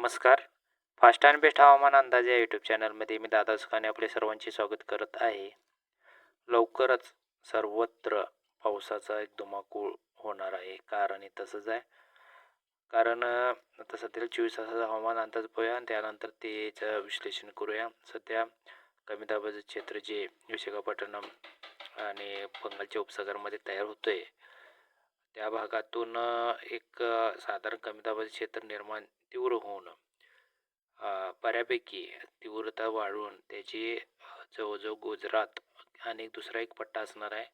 नमस्कार. Fast and best हवामान अंदाज या यूट्यूब चॅनलमध्ये मी दादा सुखाने आपले सर्वांचे स्वागत करत आहे. लवकरच सर्वत्र पावसाचा एक धुमाकूळ होणार आहे. कारण हे तसंच आहे. कारण आता सध्या चोवीस तासाचा हवामान अंदाज पाहूया आणि त्यानंतर त्याचं विश्लेषण करूया. सध्या कमी दाबाचं क्षेत्र जे विशाखापट्टणम आणि बंगालच्या उपसागरामध्ये तयार होतोय त्या भागातून एक साधारण कमी दाबाचे क्षेत्र निर्माण तीव्र होऊन बऱ्यापैकी तीव्रता वाढून त्याची जवळजवळ गुजरात आणि दुसरा एक पट्टा असणार आहे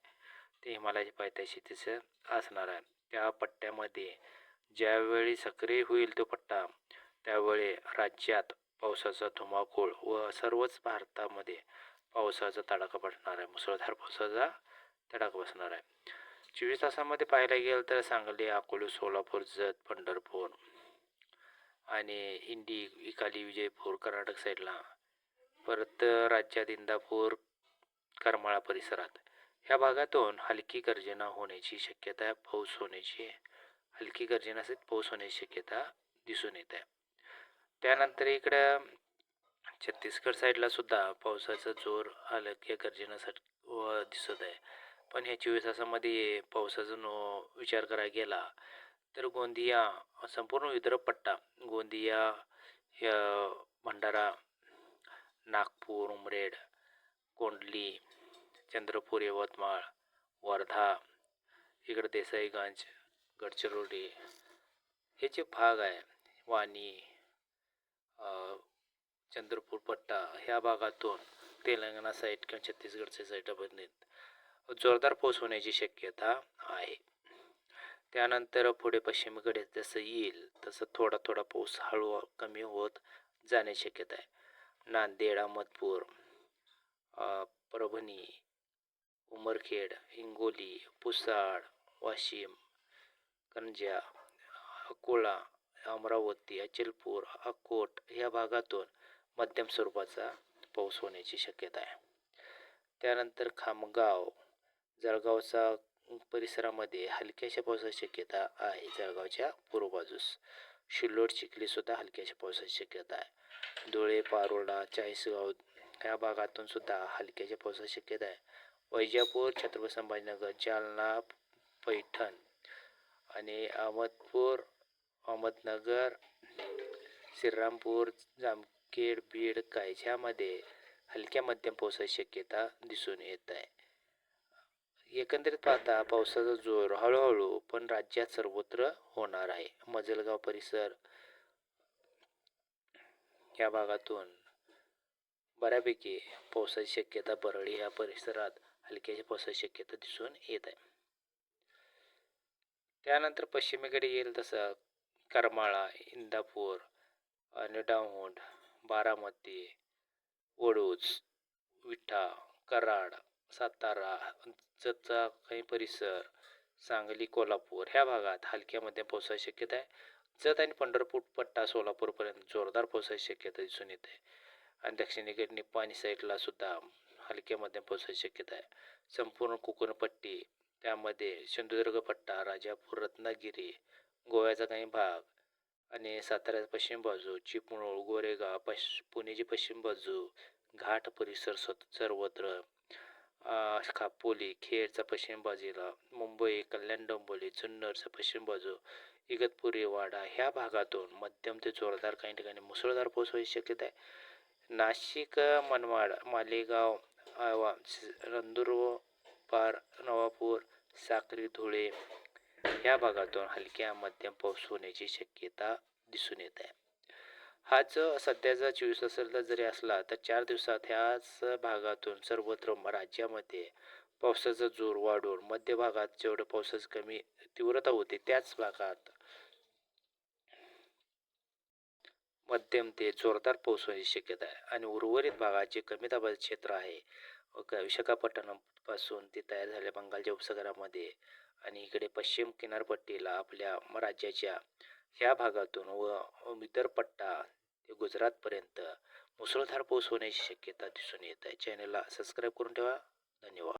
ते हिमालयाच्या पायथ्याशी तिचं असणार आहे. त्या पट्ट्यामध्ये ज्यावेळी सक्रिय होईल तो पट्टा त्यावेळी राज्यात पावसाचा धुमाकूळ व सर्वच भारतामध्ये पावसाचा तडाखा बसणार आहे. मुसळधार पावसाचा तडाखा बसणार आहे. चोवीस तासामध्ये पाहायला गेलं तर सांगली अकोले सोलापूर जत पंढरपूर आणि इंडी इकाली विजयपूर कर्नाटक साईडला. परत राज्यात इंदापूर करमाळा परिसरात. ह्या भागातून हलकी गर्जना होण्याची शक्यता आहे पाऊस होण्याची हलकी गर्जनासहित पाऊस होण्याची शक्यता दिसून येत. आहे त्यानंतर इकडं छत्तीसगड साईडला सुद्धा पावसाचा जोर हलक्या गर्जनासाठी दिसत आहे. पण ह्या चोवीस तासामध्ये पावसाचा नो विचार करायला गेला तर गोंदिया संपूर्ण विदर्भ पट्टा गोंदिया भंडारा नागपूर उमरेड कोंडली चंद्रपूर यवतमाळ वर्धा इकडं देसाईगंज गडचिरोली हे जे भाग आहे वाणी चंद्रपूर पट्टा ह्या भागातून तेलंगणा साईड किंवा छत्तीसगडच्या साईडमध्ये जोरदार पाऊस होण्याची शक्यता आहे. त्यानंतर पुढे पश्चिमेकडे जसं येईल तसं थोडा थोडा पाऊस हळू कमी होत जाण्याची शक्यता आहे. नांदेड अहमदपूर परभणी उमरखेड हिंगोली पुसाड वाशिम कंजा अकोला अमरावती अचलपूर अकोट या भागातून मध्यम स्वरूपाचा पाऊस होण्याची शक्यता आहे. त्यानंतर खामगाव जळगावचा परिसरामध्ये हलक्याशा पावसाची शक्यता आहे. जळगावच्या पूर्व बाजूस शिल्लोड चिखलीसुद्धा हलक्याशा पावसाची शक्यता आहे. धुळे पारोडा चाळीसगाव ह्या भागातून सुद्धा हलक्याच्या पावसाची शक्यता आहे. वैजापूर छत्रपती संभाजीनगर जालना पैठण आणि अहमदपूर अहमदनगर श्रीरामपूर जामखेड बीड कायझ्यामध्ये हलक्या मध्यम पावसाची शक्यता दिसून येत आहे. एकंदरीत पाहता पावसाचा जोर हळूहळू पण राज्यात सर्वत्र होणार आहे. मजलगाव परिसर या भागातून बऱ्यापैकी पावसाची शक्यता परळी या परिसरात हलक्याच्या पावसाची शक्यता दिसून येत आहे. त्यानंतर पश्चिमेकडे येईल तसं करमाळा इंदापूर आणि बारामती वडूज विठा कराड सातारा जतचा काही परिसर सांगली कोल्हापूर ह्या भागात हलक्या मध्यम पावसाची शक्यता आहे. जत आणि पंढरपूर पट्टा सोलापूरपर्यंत जोरदार पावसाची शक्यता दिसून येते. आणि दक्षिणेकडे निप्पाणी साईडला सुद्धा हलक्या मध्यम पावसाची शक्यता आहे. संपूर्ण कोकणपट्टी त्यामध्ये सिंधुदुर्ग पट्टा राजापूर रत्नागिरी गोव्याचा काही भाग आणि साताऱ्याचा पश्चिम बाजू चिपळूण गोरेगाव पश पुणेची पश्चिम बाजू घाट परिसर स्वत सर्वत्र खापोली खेडचा पश्चिम बाजूला मुंबई कल्याण डोंबिवली जुन्नरचा पश्चिम बाजू इगतपुरी वाडा ह्या भागातून मध्यम ते जोरदार काही ठिकाणी मुसळधार पाऊस होऊ शक्यता आहे. नाशिक मनमाड मालेगाव आवा नंदुरबार नवापूर साक्री धुळे ह्या भागातून हलक्या मध्यम पाऊस होण्याची शक्यता दिसून येत आहे. हाच सध्याचा चोवीस तासाला जरी असला तर चार दिवसात ह्याच भागातून सर्वत्र राज्यामध्ये पावसाचा जोर वाढून मध्य भागात जेवढं पावसाची कमी तीव्रता होते त्याच भागात मध्यम ते जोरदार पाऊस होण्याची शक्यता आहे. आणि उर्वरित भागात जे कमी दाबाचे क्षेत्र आहे विशाखापट्टणमपासून ते तयार झाले बंगालच्या उपसागरामध्ये आणि इकडे पश्चिम किनारपट्टीला आपल्या राज्याच्या ह्या भागातून व इतर पट्टा ते गुजरातपर्यंत मुसळधार पाऊस होण्याची शक्यता दिसून येत आहे. चॅनलला सबस्क्राईब करून ठेवा. धन्यवाद.